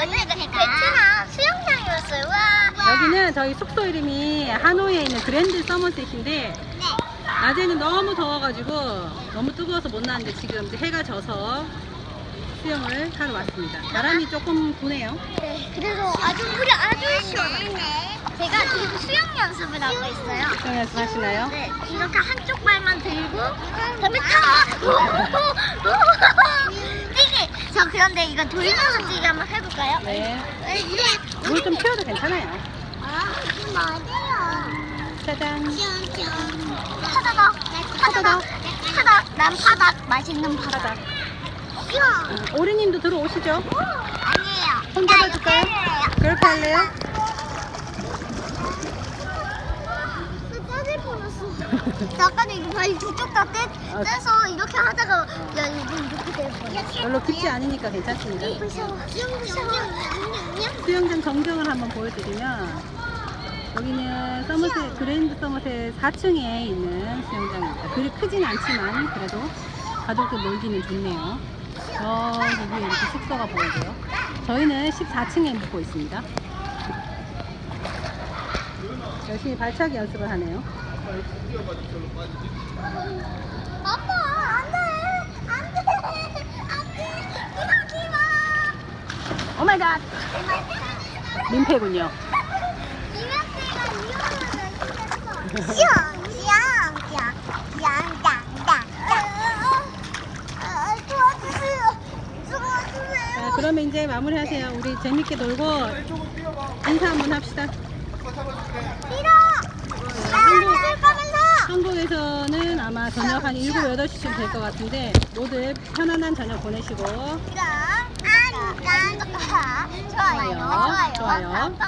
언니 베트남 수영장이었어요. 와. 여기는 저희 숙소 이름이 하노이에 있는 그랜드 서머셋인데 네. 낮에는 너무 더워가지고 너무 뜨거워서 못 나왔는데 지금 이제 해가 져서 수영을 하러 왔습니다. 바람이 조금 부네요. 네. 그래서 아주 물이 아주 시원해요. 제가 지금 수영 연습을 하고 있어요. 수영 연습하시나요? 네. 이렇게 한쪽 발만 들고 그다음에 타. 그런데 이거 돌면서 뛰기 한번 해볼까요? 네. 네. 물좀 튀어도 괜찮아요. 아, 맞아요. 짜잔. 파다닥, 파다닥, 파닥, 난 파닥, 맛있는 파닥. 이야. 음, 오리님도 들어오시죠? 아니에요. 이렇게 할래요. 그렇게 할래요? 짜질 뻔했어. 나 아까 이거 발 두쪽 다 떼, 아. 떼서 이렇게 하다가 야 이거 이렇게 될 뻔했어. 별로 깊지 않으니까 괜찮습니다. 무서워. 수영장 정정을 한번 보여드리면 여기는 서머셋 그랜드 서머셋 4층에 있는 수영장입니다. 그리 크진 않지만 그래도 가족들 놀기는 좋네요. 저기 위에 이렇게 숙소가 보이고요. 저희는 14층에 묵고 있습니다. 열심히 발차기 연습을 하네요. 아빠 안돼 안돼 안돼 이러지 마. 민폐군요. 샹샹샹 도와주세요 도와주세요 자, 그러면 이제 마무리하세요. 우리 재밌게 놀고 인사 한번 합시다. 밀어 나쓸 거면서 한국에서는 아마 저녁 한 7, 8시쯤 될 것 같은데 모두 편안한 저녁 보내시고. 좋아요. 좋아요. 안녕